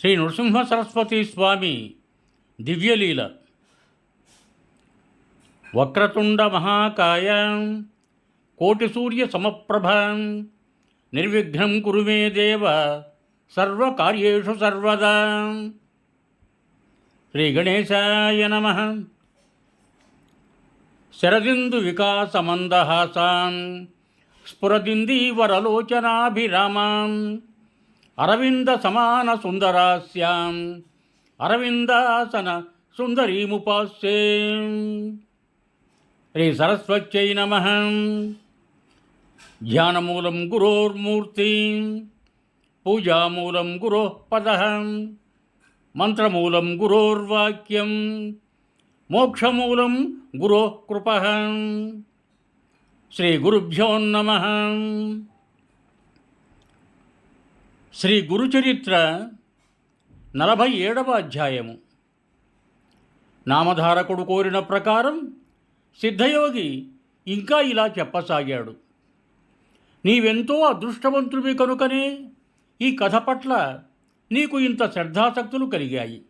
శ్రీ నృసింహ సరస్వతి స్వామి దివ్యలీల. వక్రతుండ మహాకాయ కోటి సూర్య సమప్రభ నిర్విఘ్నం కురు మే దేవ సర్వకార్యేషు సర్వదా. శ్రీ గణేశాయ నమ. శరదిందు వికాసమందహాసాన్ స్ఫురదిందీవరలోచనాభిరామాన్ అరవింద సమాన సుందరాస్యాం. అరవిందాసన సుందరీముపాస్యే. శ్రీ సరస్వత్యై నమ. ధ్యానమూలం గురోర్మూర్తి. పూజామూలం గురో పద మంత్రమూలం గురోర్వాక్యం. మోక్షమూలం గురో కృప శ్రీ గురుభ్యో నమ. శ్రీ గురుచరిత్ర నలభై ఏడవ అధ్యాయము. నామధారకుడు కోరిన ప్రకారం సిద్ధయోగి ఇంకా ఇలా చెప్పసాగాడు. నీవెంతో అదృష్టవంతుడివి కనుకనే ఈ కథ పట్ల నీకు ఇంత శ్రద్ధాసక్తులు కలిగాయి.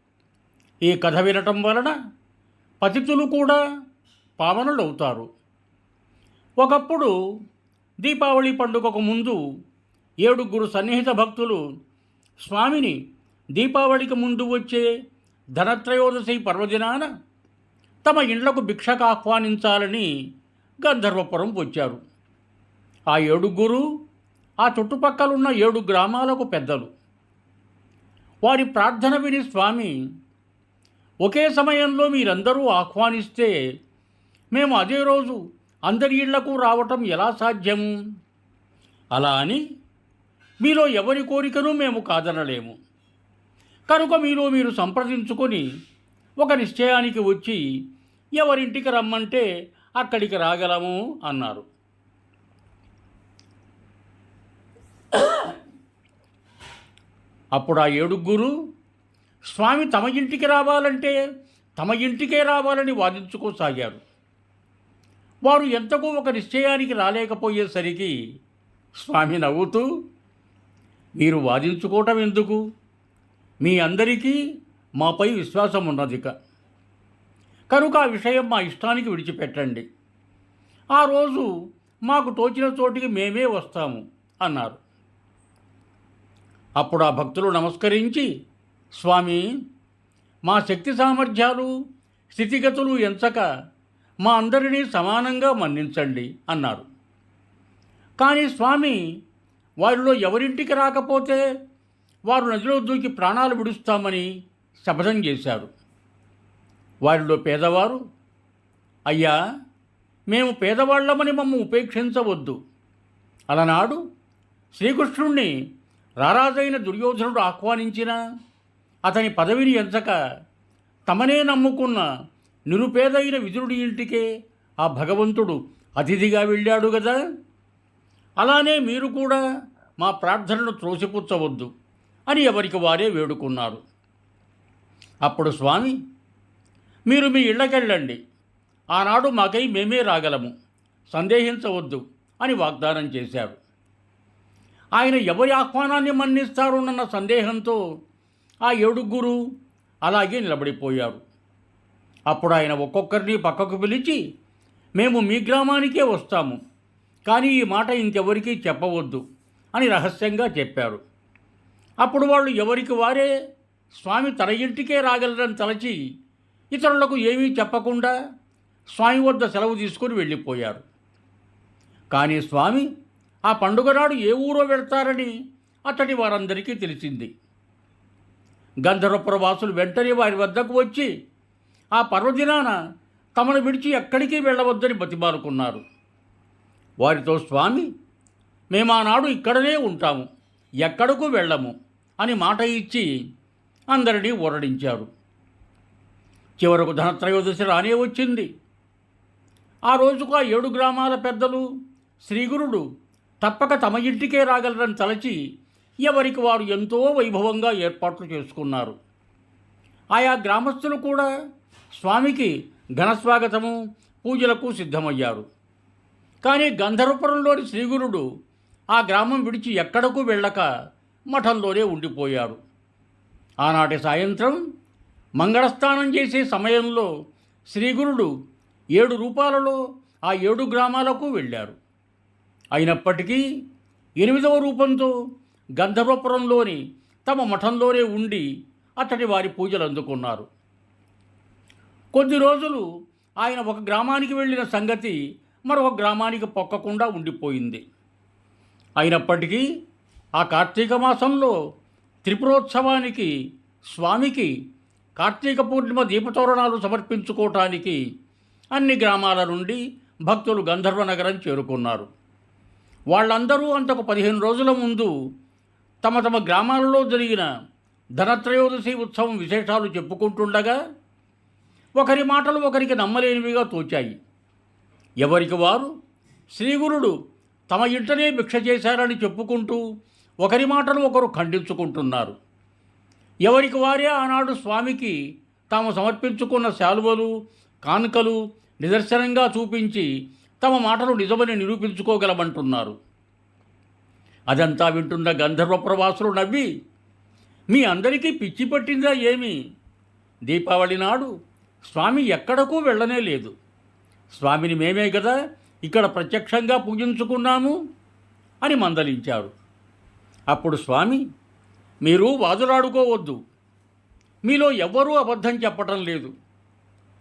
ఈ కథ వినటం వలన పతితులు కూడా పావనులవుతారు. ఒకప్పుడు దీపావళి పండుగకు ముందు ఏడుగురు సన్నిహిత భక్తులు స్వామిని దీపావళికి ముందు వచ్చే ధనత్రయోదశి పర్వదినాన తమ ఇండ్లకు భిక్షకు ఆహ్వానించాలని గంధర్వపురం వచ్చారు. ఆ ఏడుగురు ఆ చుట్టుపక్కలున్న ఏడు గ్రామాలకు పెద్దలు. వారి ప్రార్థన విని స్వామి ఒకే సమయంలో మీరందరూ ఆహ్వానిస్తే మేము అదే రోజు అందరి ఇళ్ళకు రావటం ఎలా సాధ్యము అలా అని మీలో ఎవరి కోరికను మేము కాదనలేము. కనుక మీరు మీరు సంప్రదించుకొని ఒక నిశ్చయానికి వచ్చి ఎవరింటికి రమ్మంటే అక్కడికి రాగలము అన్నారు. అప్పుడు ఆ ఏడుగురు స్వామి తమ ఇంటికి రావాలంటే తమ ఇంటికే రావాలని వాదించుకోసాగారు. వారు ఎంతకో ఒక నిశ్చయానికి రాలేకపోయేసరికి స్వామి నవ్వుతూ మీరు వాదించుకోవటం ఎందుకు? మీ అందరికీ మాపై విశ్వాసం ఉన్నది కనుక ఆ విషయం మా ఇష్టానికి విడిచిపెట్టండి. ఆ రోజు మాకు తోచిన చోటికి మేమే వస్తాము అన్నారు. అప్పుడు ఆ భక్తులు నమస్కరించి స్వామి మా శక్తి సామర్థ్యాలు స్థితిగతులు ఎంచక మా అందరినీ సమానంగా మన్నించండి అన్నారు. కానీ స్వామి వారిలో ఎవరింటికి రాకపోతే వారు నదిలో దూకి ప్రాణాలు విడుస్తామని శపథం చేశారు. వారిలో పేదవారు అయ్యా మేము పేదవాళ్ళమని మమ్మ ఉపేక్షించవద్దు. అలనాడు శ్రీకృష్ణుణ్ణి రారాజైన దుర్యోధనుడు ఆహ్వానించిన అతని పదవిని ఎంచక తమనే నమ్ముకున్న నిరుపేదైన విదురుడి ఇంటికే ఆ భగవంతుడు అతిథిగా వెళ్ళాడు కదా అలానే మీరు కూడా మా ప్రార్థనను త్రోసిపుచ్చవద్దు అని ఎవరికి వారే వేడుకున్నారు. అప్పుడు స్వామి మీరు మీ ఇళ్ళకెళ్ళండి. ఆనాడు మాకై మేమే రాగలము. సందేహించవద్దు అని వాగ్దానం చేశారు. ఆయన ఎవరి ఆహ్వానాన్ని మన్నిస్తారోనన్న సందేహంతో ఆ ఏడుగురు అలాగే నిలబడిపోయారు. అప్పుడు ఆయన ఒక్కొక్కరిని పక్కకు పిలిచి మేము మీ గ్రామానికే వస్తాము. కానీ ఈ మాట ఇంకెవరికీ చెప్పవద్దు అని రహస్యంగా చెప్పారు. అప్పుడు వాళ్ళు ఎవరికి వారే స్వామి తన ఇంటికే రాగలరని తలచి ఇతరులకు ఏమీ చెప్పకుండా స్వామి వద్ద సెలవు తీసుకుని వెళ్ళిపోయారు. కానీ స్వామి ఆ పండుగ నాడు ఏ ఊరో వెళ్తారని అతడి వారందరికీ తెలిసింది. గంధర్వపురవాసులు వెంటనే వారి వద్దకు వచ్చి ఆ పర్వదినాన తమను విడిచి ఎక్కడికి వెళ్ళవద్దని బతిమాలుకున్నారు. వారితో స్వామి మేమానాడు ఇక్కడనే ఉంటాము ఎక్కడకు వెళ్ళము అని మాట ఇచ్చి అందరినీ ఊరడించారు చివరకు ధనత్రయోదశి రానే వచ్చింది. ఆ రోజుకు ఆ ఏడు గ్రామాల పెద్దలు శ్రీగురుడు తప్పక తమ ఇంటికే రాగలరని తలచి ఎవరికి వారు ఎంతో వైభవంగా ఏర్పాట్లు చేసుకున్నారు. ఆయా గ్రామస్తులు కూడా స్వామికి ఘనస్వాగతము పూజలకు సిద్ధమయ్యారు. కానీ గంధర్వపురంలోని శ్రీగురుడు ఆ గ్రామం విడిచి ఎక్కడకు వెళ్ళక మఠంలోనే ఉండిపోయాడు. ఆనాటి సాయంత్రం మంగళస్నానం చేసే సమయంలో శ్రీగురుడు ఏడు రూపాలలో ఆ ఏడు గ్రామాలకు వెళ్ళారు. అయినప్పటికీ ఎనిమిదవ రూపంతో గంధర్వపురంలోని తమ మఠంలోనే ఉండి అతడి వారి పూజలు అందుకున్నారు. కొద్ది రోజులు ఆయన ఒక గ్రామానికి వెళ్ళిన సంగతి మరొక గ్రామానికి పొక్కకుండా ఉండిపోయింది. అయినప్పటికీ ఆ కార్తీక మాసంలో త్రిపురోత్సవానికి స్వామికి కార్తీక పూర్ణిమ దీపతోరణాలు సమర్పించుకోవటానికి అన్ని గ్రామాల నుండి భక్తులు గంధర్వ నగరం చేరుకున్నారు. వాళ్ళందరూ అంతకు పదిహేను రోజుల ముందు తమ తమ గ్రామాలలో జరిగిన ధనత్రయోదశి ఉత్సవం విశేషాలు చెప్పుకుంటుండగా ఒకరి మాటలు ఒకరికి నమ్మలేనివిగా తోచాయి. ఎవరికి వారు? శ్రీగురుడు తమ ఇంటనే భిక్ష చేశారని చెప్పుకుంటూ ఒకరి మాటలు ఒకరు ఖండించుకుంటున్నారు. ఎవరికి వారే ఆనాడు స్వామికి తాము సమర్పించుకున్న శాలువలు కానుకలు నిదర్శనంగా చూపించి తమ మాటలు నిజమని నిరూపించుకోగలమంటున్నారు. అదంతా వింటున్న గంధర్వ ప్రవాసులు నవ్వి మీ అందరికీ పిచ్చి పట్టిందా ఏమి? దీపావళి నాడు స్వామి ఎక్కడకు వెళ్ళనే లేదు. స్వామిని మేమే కదా ఇక్కడ ప్రత్యక్షంగా పూజించుకున్నాము అని మందలించారు. అప్పుడు స్వామి మీరు వాదులాడుకోవద్దు. మీలో ఎవ్వరూ అబద్ధం చెప్పటం లేదు.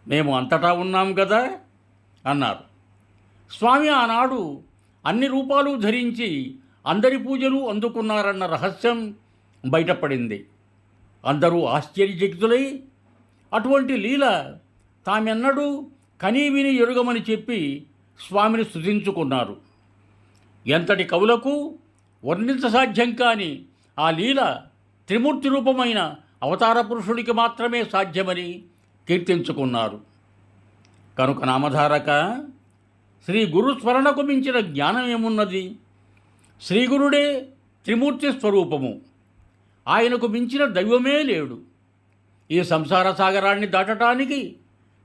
మేము అంతటా ఉన్నాం కదా అన్నారు. స్వామి ఆనాడు అన్ని రూపాలు ధరించి అందరి పూజలు అందుకున్నారన్న రహస్యం బయటపడింది. అందరూ ఆశ్చర్యచకితులై అటువంటి లీల తామెన్నడూ కనీవిని ఎరుగమని చెప్పి స్వామిని స్థుతించుకున్నారు ఎంతటి కవులకు వర్ణించసాధ్యం కాని ఆ లీల త్రిమూర్తి రూపమైన అవతార పురుషుడికి మాత్రమే సాధ్యమని కీర్తించుకున్నారు. కనుక నామధారక శ్రీ గురు స్మరణకు మించిన జ్ఞానం ఏమున్నది శ్రీగురుడే త్రిమూర్తి స్వరూపము. ఆయనకు మించిన దైవమే లేడు. ఈ సంసార సాగరాన్ని దాటటానికి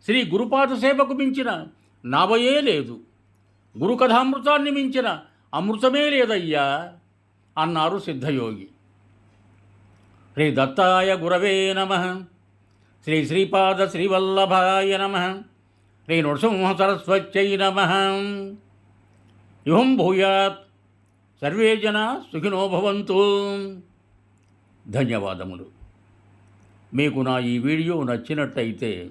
శ్రీ గురుపాద సేవకు మించిన నావయే లేదు. గురుకథామృతాన్ని మించిన అమృతమే లేదయ్యా అన్నారు సిద్ధయోగి. శ్రీ దత్తాయ గురవే నమ. శ్రీ శ్రీపాద శ్రీవల్లభాయ నమ. శ్రీ నృసింహ సరస్వత్యై నమ. యుహం భూయాత్. సర్వే జన సుఖినో భవంతు. ధన్యవాదములు. మీకు నా ఈ వీడియో నచ్చినట్టయితే